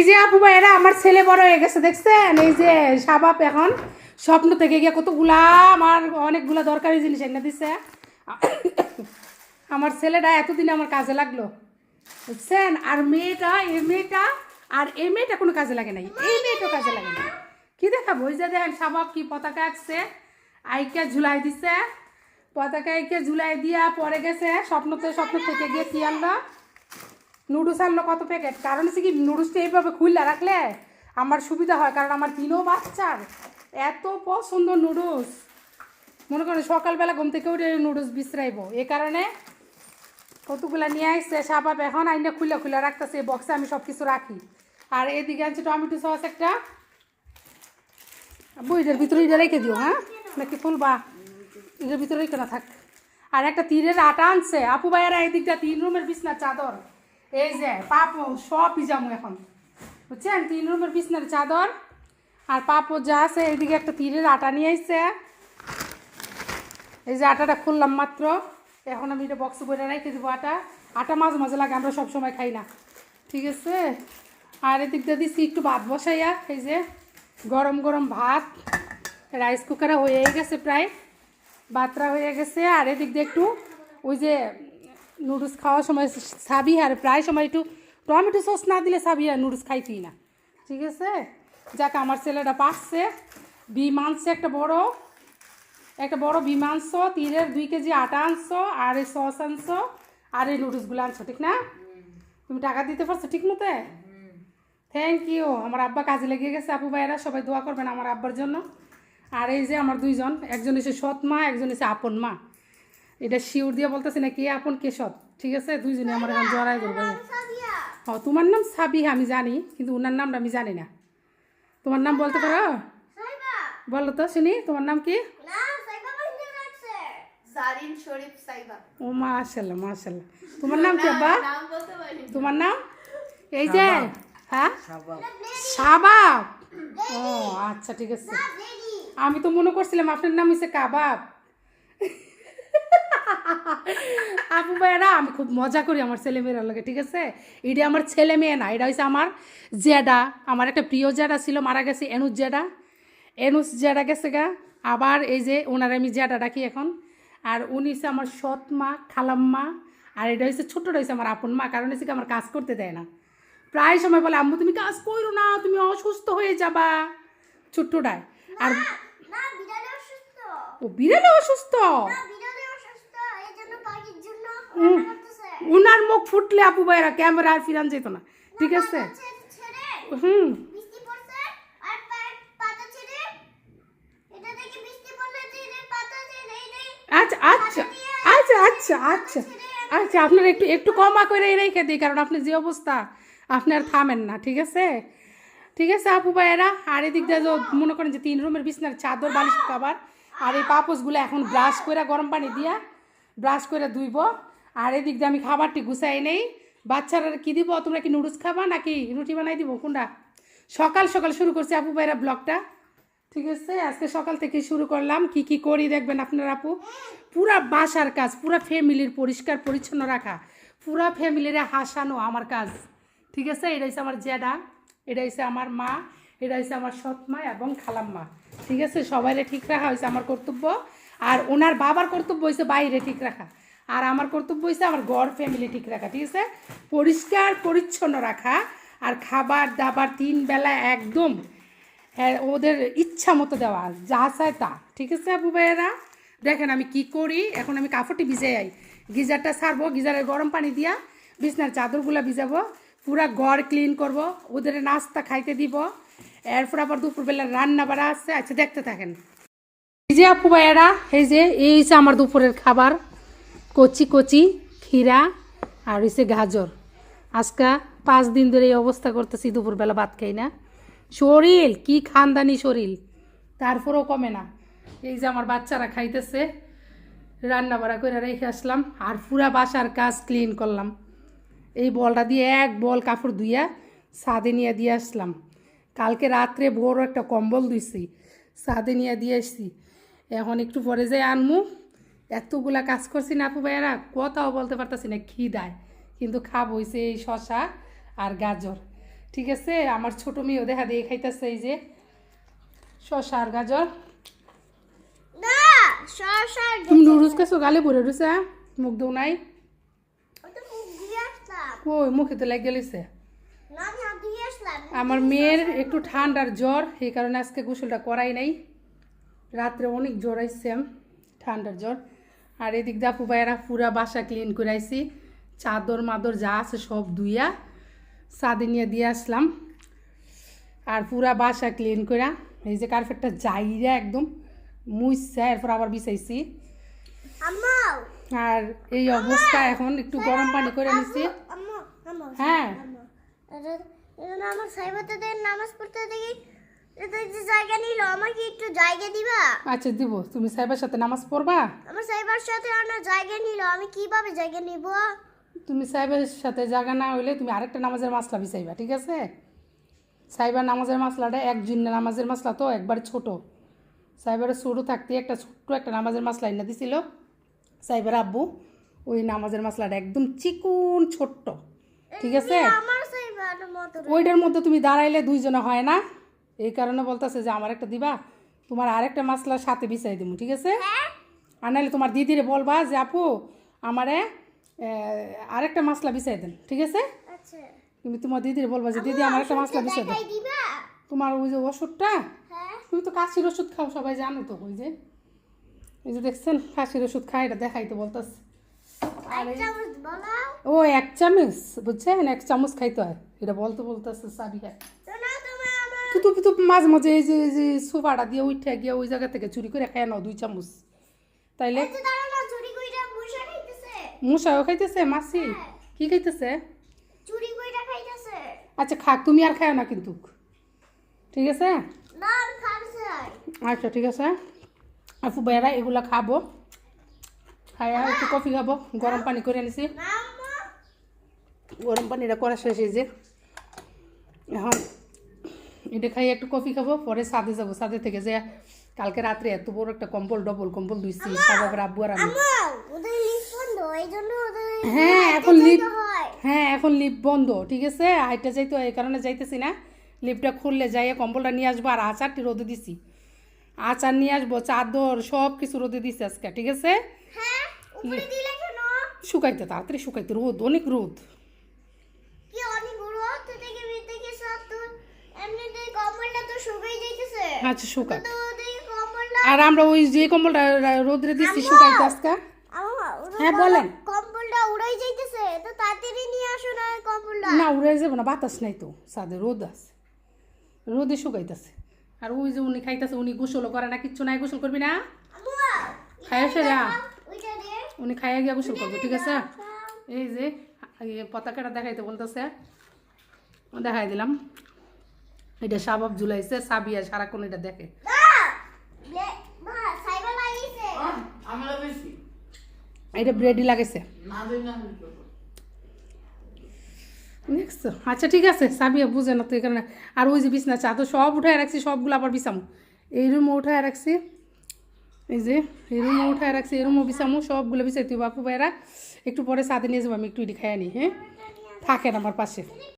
এই যে আপু ভাইয়েরা, আমার ছেলে বড় হয়ে গেছে, দেখছেন? এই যে সাবাপ এখন। স্বপ্ন থেকে গিয়ে কতগুলা, আমার অনেকগুলা দরকারি জিনিস এনে দিছে। আমার ছেলেটা এতদিনে আমার কাজে লাগল, বুঝছেন? আর মেয়েটা এ মেয়েটা, আর এই মেয়েটা কোনো কাজে লাগে নাই। এই মেয়েটা কাজে লাগে না কি দেখাবো? ওই যে দেখেন সাবাব কি পতাকা আঁকছে, আইকে ঝুলাই দিছে। পতাকা আইকে ঝুলাই দিয়া পরে গেছে, স্বপ্নতে, স্বপ্ন থেকে গিয়ে কি আনলো? নুডলস আনলো কত প্যাকেট কারণ হচ্ছে কি নুডলসটা এইভাবে খুললা রাখলে আমার সুবিধা হয়, কারণ আমার তিনও বাচ্চার এত পছন্দ নুডলস। মনে করেন সকালবেলা ঘুম থেকে উঠে নুডলস বিশ্রাইব। এ কারণে কতগুলা নিয়ে আসছে সাবাব এখন আইনা খুলে খুলে রাখতেছে, এই বক্সে আমি সব কিছু রাখি। আর এদিকে আছে টমেটো সস একটা। বইটার ভিতরে এটা রেখে দিও হ্যাঁ? নাকি ফুলবা এটার ভিতরে রেখে না থাক। আর একটা তীরের আটা আনছে। আপু ভাইয়ারা এদিকটা তিন রুমের বিছনার চাদর। এই যে পাপো সব পিজামু এখন। বুঝছেন? তিন রুমের বিছনার চাদর, আর পাপো যা আছে এইদিকে একটা তীরের আটা নিয়ে আসছে এই যে আটাটা খুললাম মাত্র। এখন আমি এটা বক্সে বইটা রেখে দেবো আটা। আটা মাঝে মাঝে লাগে, আমরা সব সময় খাই না। ঠিক আছে? আর এদিক দিয়ে দিচ্ছি একটু ভাত বসাইয়া, এই যে গরম গরম ভাত। রাইস কুকারে হয়ে গেছে প্রায়। ভাতটা হয়ে গেছে, আর এদিক দিয়ে একটু ওই যে নুডলস খাওয়ার সময় সাবি আর প্রায় সময় একটু টমেটো সস না দিলে সাবি আর নুডলস খাইতেই না। ঠিক আছে? যাক, আমার ছেলেটা পাচ্ছে ডিম আনছে একটা বড়। একটা বড় ডিম আনছো তীরের দুই কেজি আটা আনছো, আর এই সস আনছো, আর এই নুডলসগুলো আনছো, ঠিক না? তুমি টাকা দিতে পারছ ঠিক মতো? থ্যাংক ইউ আমার আব্বা কাজে লেগে গেছে। আপু, ভাইয়েরা, সবাই দোয়া করবেন আমার আব্বার জন্য। আর এই যে আমার দুইজন, একজন হচ্ছে সৎ মা একজন হচ্ছে আপন মা। এটা শিউর দিয়ে বলতেছি না কে আপন কে সৎ ঠিক আছে? দুইজনে আমার এখন জড়াই ধরবো। ও তোমার নাম সাবিহা আমি জানি কিন্তু ওনার নামটা আমি জানি না। তোমার নাম বলতে পারো? বলো তো শুনি তোমার নাম কি? জারিন শরীফ সাইবা। ও মাশাল্লাহ মাশাল্লাহ তোমার নাম কি আব্বা? নাম বলতে পারি তোমার নাম? এই যে হ্যাঁ? সাবাব। ও আচ্ছা ঠিক আছে। আমি তো মনে করছিলাম আপনার নাম হচ্ছে কাবাব। আপু ভাইয়েরা আমি খুব মজা করি আমার ছেলে মেয়ের লগে ঠিক আছে? এটা আমার ছেলে মেয়ে না এটা হচ্ছে আমার জেডা। আমার একটা প্রিয় জেডা ছিল মারা গেছে এনুস জেডা। এনুস জেডা গেছে গা আবার এই যে ওনার আমি জেডা ডাকি এখন। আর উনি হচ্ছে আমার সৎ মা খালাম্মা আর এটা হচ্ছে ছোটটা হচ্ছে আমার আপন মা কারণ হচ্ছে আমার কাজ করতে দেয় না। প্রায় সময় বলে আম্মু তুমি কাজ করো না তুমি অসুস্থ হয়ে যাবা। ছোট্টটায়। আর ও না বিড়ালে অসুস্থ এই জন্য পাখির জন্য উম, রান্না করতেছে উনার মুখ ফুটলে আপু ভাইরা ক্যামেরা আর ফিরান যেত না। ঠিক আছে? হুম। এই রে আচ্ছা আচ্ছা আচ্ছা আচ্ছা আচ্ছা আচ্ছা আপনার একটু একটু কমা করে রেখে দিই কারণ আপনি যে অবস্থা আপনি আর থামেন না ঠিক আছে? ঠিক আছে আপু ভাইয়েরা? আর এদিক দিয়ে মনে করেন যে তিন রুমের বিছনার চাদর বালিশ খাবার আর এই পাপোসগুলো এখন ব্রাশ করে গরম পানি দিয়া ব্রাশ করে ধুইব। আর এদিক দিয়ে আমি খাবারটি গুছাই নেই। বাচ্চারা কি দিব? তোমরা কি নুডলস খাবা নাকি রুটি বানাই দিব? কোনটা? সকাল সকাল শুরু করছি আপু ভাইয়েরা ব্লগটা। ঠিক আছে? আজকে সকাল থেকে শুরু করলাম। কি কি করি দেখবেন আপনার আপু? পুরা বাসার কাজ, পুরা ফ্যামিলির পরিষ্কার পরিচ্ছন্ন রাখা। পুরা ফ্যামিলির হাসানো আমার কাজ। ঠিক আছে? এটা হচ্ছে আমার জেডা এটা হচ্ছে আমার মা, এটা হচ্ছে আমার সৎ মা এবং খালাম্মা। ঠিক আছে? সবাইরে ঠিক রাখা হয়েছে আমার কর্তব্য। আর ওনার বাবার কর্তব্য হয়েছে বাইরে ঠিক রাখা। আর আমার কর্তব্য হয়েছে আমার গড় ফ্যামিলি ঠিক রাখা, ঠিক আছে? পরিষ্কার, পরিচ্ছন্ন রাখা। আর খাবার দাবার তিন বেলা একদম ওদের ইচ্ছা মতো দেওয়া, যা চায় তা। ঠিক আছে আপু ভাইয়েরা? দেখেন আমি কি করি, এখন আমি কাপড়টি ভিজে যাই গিজারটা ছাড়বো, গিজারের গরম পানি দিয়া বিছনার চাদরগুলো ভিজাবো, পুরা ঘর ক্লিন করব, ওদের নাস্তা খাইতে দিব। এরপর আবার দুপুরবেলা রান্না বাড়া আছে। আচ্ছা দেখতে থাকেন। এই যে আপু ভাইয়েরা, এই যে, এই হচ্ছে আমার দুপুরের খাবার। কচি কচি, ক্ষীরা আর হচ্ছে গাজর। আজকা পাঁচ দিন ধরে এই অবস্থা করতেছি, দুপুরবেলা ভাত খাই না। শরীর কি খানদানি শরীর তারপরেও কমে না। এই যে আমার বাচ্চারা খাইতেছে রান্না বাড়া করে রেখে আসলাম আর পুরা বাসার কাজ ক্লিন করলাম। এই বলটা দিয়ে এক বল কাপড় ধুইয়া ছাদে নিয়ে দিয়ে আসলাম। কালকে রাত্রে বড় একটা কম্বল ধুইছি, ছাদে নিয়ে দিয়ে আসছি। এখন একটু পরে যাই আনমু এতগুলা কাজ করছি না আপু ভাইয়ারা কথাও বলতে পারতাছি না খিদায়। কিন্তু খাব হইছে এই শশা আর গাজর ঠিক আছে? আমার ছোট মেয়েও দেখা দিয়ে খাইতেছে এই যে শশা আর গাজর। তুমি নুডলস খাইছো? গালে ভরে রয়েছে মুখ দেও নাই? ওটা মুখ তো লেগে আসলাম। আমার মেয়ের একটু ঠান্ডার জ্বর এই কারণে আজকে গোসলটা করাই নাই। রাত্রে অনেক জ্বর আইসছে ঠান্ডার জ্বর। আর এদিক দিয়ে আপু ভাইয়েরা পুরা বাসা ক্লিন করাইছি চাদর মাদর যা আছে সব ধুইয়া সাদে নিয়ে দিয়ে আসলাম। আর পুরা বাসা ক্লিন করা এই যে কার্পেটটা যাইরা একদম মুইসা এরপর আবার বিছাইছি। আর এই অবস্থা এখন একটু গরম পানি করে নিছি। হ্যাঁ। আমার সাইবাতে নামাজ পড়তে দেখি। যে জায়গা নিল আমাকে একটু জায়গা দিবা? আচ্ছা দিব। তুমি সাহেবের সাথে নামাজ পড়বা? আমার সাথে আমার জায়গা নিল আমি কীভাবে জায়গা নিব? তুমি সাহেবের সাথে জায়গা না হইলে তুমি আরেকটা নামাজের মাসলা ঠিক আছে? সাইবার নামাজের মাসলাটা নামাজের মাসলা তো একবার ছোট। সাইবারের ছোটো থাকতে একটা ছোট্ট একটা নামাজের মাসলা এনে দিছিল সাইবার আব্বু। ওই নামাজের মাসলাটা একদম চিকুন ছোট্ট ঠিক আছে? ওইটার মধ্যে তুমি দাঁড়াইলে দুইজনে হয় না। এই কারণে বলতেছে যে আমার একটা দিবা তোমার আরেকটা মাসলা সাথে বিছাই দিব ঠিক আছে? হ্যাঁ। আর নাহলে তোমার দিদিরে বলবা যে আপু আমারে আরেকটা মশলা বিছাই দেন ঠিক আছে? আচ্ছা। তুমি তোমার দিদিরে বলবা যে দিদি আমার একটা মশলা বিছাই দেন তোমার ওই যে ওষুধটা হ্যাঁ। তুমি তো কাশির ওষুধ খাও সবাই জানো তো ওই যে। এই যে দেখছেন কাশির ওষুধ খাই এটা দেখাইতে বলতেছে। ও এক চামচ বুঝছেন? এক চামচ খাইতে হয় এটা বলতে বলতেছে খায় না তুমি তুতু পিতু মাঝে মাঝে এই যে এই যে সোফাটা দিয়ে উঠে গিয়ে ওই জায়গা থেকে চুরি করে খায় নাও দুই চামচ। তাইলে বসে খাইতেছে। মাসি? কি খাইতেছে? আচ্ছা খাক তুমি আর খাও না কিন্তু। ঠিক আছে? আচ্ছা ঠিক আছে। আপু ভাইয়ারা এগুলো খাব। খাইয়া একটু কফি খাব। গরম পানি করে আনিছি গরম পানিটা করা শেষ এই যে। এখন এটা খাই একটু কফি খাব পরে সাদে যাব। সাদে থেকে যে কালকে রাত্রে এত বড় একটা কম্বল ডবল কম্বল ধুইছি সাবাবের আব্বু আর আমি। ওদের হ্যাঁ এখন লিপ হ্যাঁ। এখন লিপ বন্ধ ঠিক আছে? হাইটটা যাইতে হয় এই কারণে যাইতেছি না। লিপটা খুললে যাইয়ে কম্বলটা নিয়ে আসব আর আচারটি রোদে দিছি। আচার নিয়ে আসব চাদর সব কিছু রোদে দিছি আজকে ঠিক আছে? হ্যাঁ শুকাইতে তাড়াতাড়ি শুকাইতে রোদ অনেক রোদ কি অনেক বড় তো দেখে দেখে সব তো এমনিতে কম্বলটা তো শুকাই শুকাক। দেখি কম্বলটা আর আমরা ওই যে কম্বলটা রোদরে দিচ্ছি শুকাইতে আজকে। হ্যাঁ, বলেন। কম্বলটা উড়াই যাইতেছে তো তাড়াতাড়ি নিয়ে আসো না কম্বলটা। না উড়ে যাব না বাতাস নাই তো সাদে রোদ আছে। রোদে শুকাইতেছে। আর ওই যে উনি খাইতেছে উনি গোসলও করে না কিচ্ছু নাই গোসল করবি না? খাইয়া সেরা উনি খাইয়া গিয়া গোসল করবে ঠিক আছে? এই যে পতাকাটা দেখাইতে বলতেছে। দেখাই দিলাম। এটা সাবাব ঝুলাইছে সাবিয়া সারাক্ষণ এটা দেখে। এটা ব্রেডই লাগাইছে। দেখছ আচ্ছা ঠিক আছে সাবিয়া বুঝে না তো এই কারণে। আর ওই যে বিছনা চাদর সব উঠায় রাখছি সবগুলো আবার বিছামু। এই রুমও উঠায় রাখছি। এই যে এই রুমও উঠায় রাখছি এই রুমও বিছামু সবগুলো বিছাইতে বাপু ভাইরা। একটু পরে সাদে নিয়ে যাব আমি একটু খাই আনি হ্যাঁ? থাকেন আমার পাশে।